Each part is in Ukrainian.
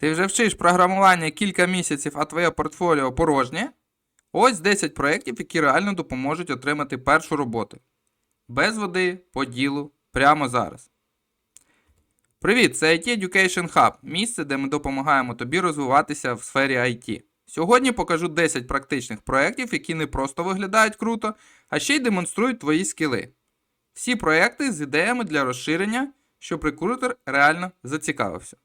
Ти вже вчиш програмування кілька місяців, а твоє портфоліо порожнє? Ось 10 проєктів, які реально допоможуть отримати першу роботу. Без води, по ділу, прямо зараз. Привіт, це IT Education Hub, місце, де ми допомагаємо тобі розвиватися в сфері IT. Сьогодні покажу 10 практичних проєктів, які не просто виглядають круто, а ще й демонструють твої скіли. Всі проєкти з ідеями для розширення, щоб рекрутер реально зацікавився.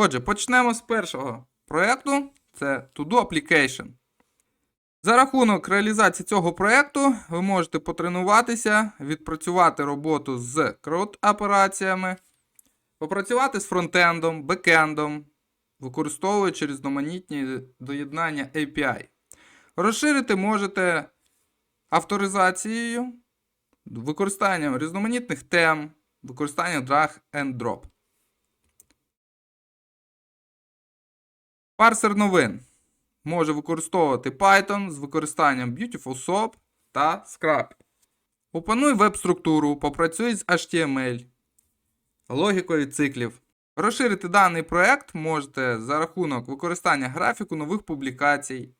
Отже, почнемо з першого проєкту. Це To-Do Application. За рахунок реалізації цього проєкту ви можете потренуватися, відпрацювати роботу з крот-операціями, попрацювати з фронтендом, бекендом, використовуючи різноманітні доєднання API. Розширити можете авторизацією, використанням різноманітних тем, використанням drag and drop. Парсер новин може використовувати Python з використанням Beautiful Soap та Scrap. Опануй веб-структуру, попрацюй з HTML, логікою циклів. Розширити даний проект можете за рахунок використання графіку нових публікацій,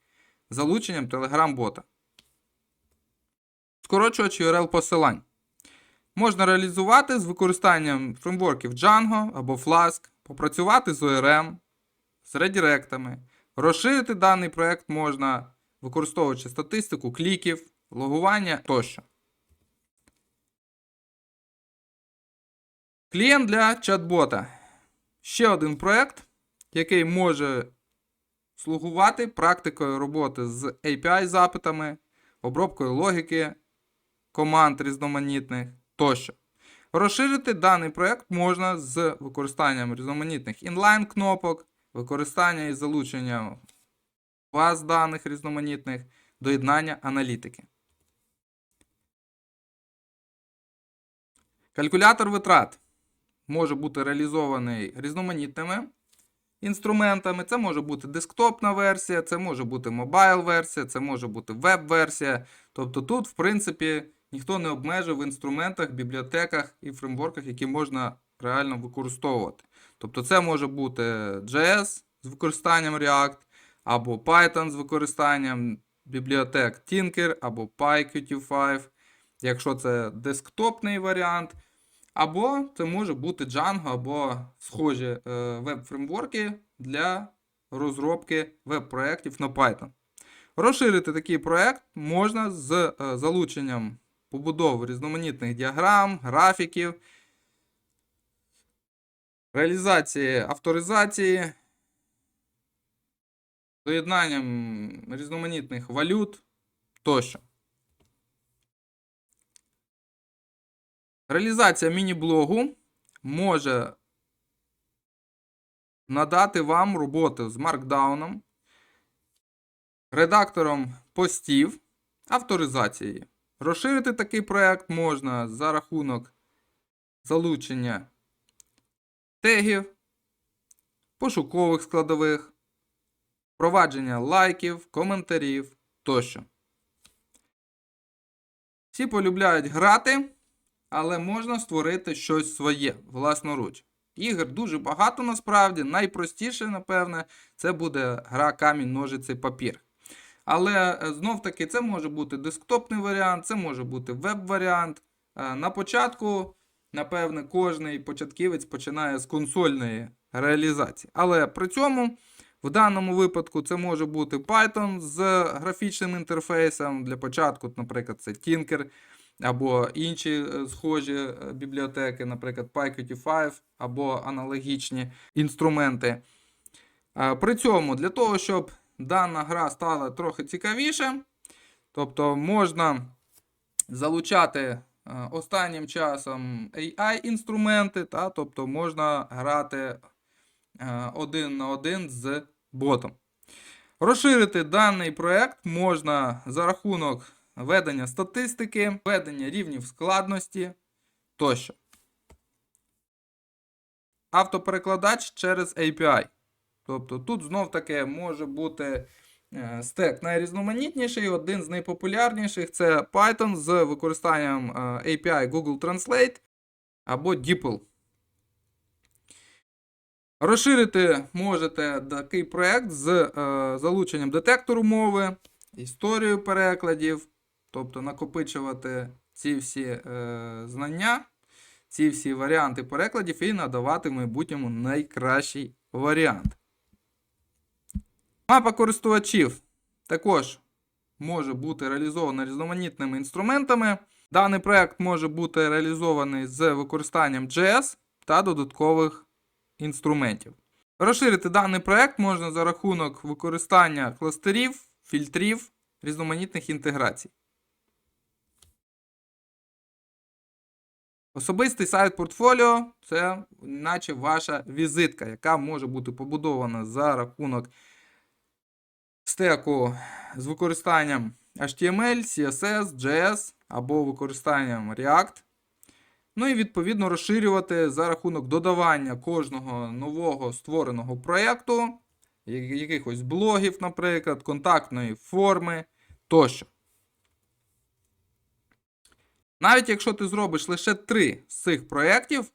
залученням Telegram-бота. Скорочувач URL посилань. Можна реалізувати з використанням фреймворків Django або Flask, попрацювати з ORM, з редіректами. Розширити даний проект можна, використовуючи статистику кліків, логування тощо. Клієнт для чат-бота. Ще один проект, який може слугувати практикою роботи з API-запитами, обробкою логіки, команд різноманітних тощо. Розширити даний проект можна з використанням різноманітних інлайн-кнопок, використання і залучення баз даних різноманітних, доєднання аналітики. Калькулятор витрат може бути реалізований різноманітними інструментами. Це може бути десктопна версія, це може бути мобайл версія, це може бути веб-версія. Тобто тут, в принципі, ніхто не обмежив в інструментах, бібліотеках і фреймворках, які можна реально використовувати. Тобто це може бути JS з використанням React, або Python з використанням бібліотек Tinker, або PyQt5, якщо це десктопний варіант. Або це може бути Django, або схожі е, веб-фреймворки для розробки веб-проєктів на Python. Розширити такий проєкт можна з е, залученням побудови різноманітних діаграм, графіків, реалізації авторизації, доєднанням різноманітних валют тощо. Реалізація міні-блогу може надати вам роботу з маркдауном, редактором постів, авторизацією. Розширити такий проект можна за рахунок залучення тегів, пошукових складових, впровадження лайків, коментарів тощо. Всі полюбляють грати, але можна створити щось своє власноруч. Ігор дуже багато насправді. Найпростіше, напевне, це буде гра камінь, ножиці, папір. Але е, знов таки це може бути десктопний варіант, це може бути веб-варіант. Е, На початку, напевне, кожний початківець починає з консольної реалізації. Але при цьому в даному випадку це може бути Python з графічним інтерфейсом. Для початку, наприклад, це Tinker або інші е, схожі е, бібліотеки, наприклад, PyQt5 або аналогічні інструменти. При цьому для того, щоб дана гра стала трохи цікавіше, тобто можна залучати останнім часом AI-інструменти, та, тобто можна грати е, один на один з ботом. Розширити даний проект можна за рахунок ведення статистики, ведення рівнів складності тощо. Автоперекладач через API. Тобто тут знов таки може бути е, стек найрізноманітніший, один з найпопулярніших це Python з використанням е, API Google Translate або DeepL. Розширити можете такий проект з е, залученням детектору мови, історію перекладів, тобто накопичувати ці всі е, знання, ці всі варіанти перекладів і надавати в майбутньому найкращий варіант. Мапа користувачів також може бути реалізована різноманітними інструментами. Даний проект може бути реалізований з використанням JS та додаткових інструментів. Розширити даний проект можна за рахунок використання кластерів, фільтрів, різноманітних інтеграцій. Особистий сайт портфоліо це наче ваша візитка, яка може бути побудована за рахунок стеку з використанням HTML, CSS, JS або використанням React. Ну і відповідно розширювати за рахунок додавання кожного нового створеного проєкту, якихось блогів, наприклад, контактної форми тощо. Навіть якщо ти зробиш лише три з цих проєктів,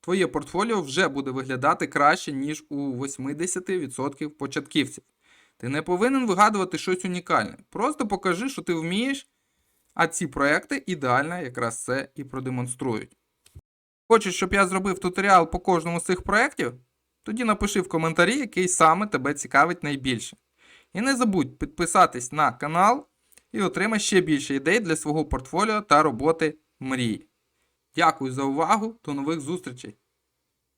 твоє портфоліо вже буде виглядати краще, ніж у 80% початківців. Ти не повинен вигадувати щось унікальне. Просто покажи, що ти вмієш, а ці проекти ідеально якраз це і продемонструють. Хочеш, щоб я зробив туторіал по кожному з цих проєктів? Тоді напиши в коментарі, який саме тебе цікавить найбільше. І не забудь підписатись на канал і отримай ще більше ідей для свого портфоліо та роботи мрії. Дякую за увагу, до нових зустрічей!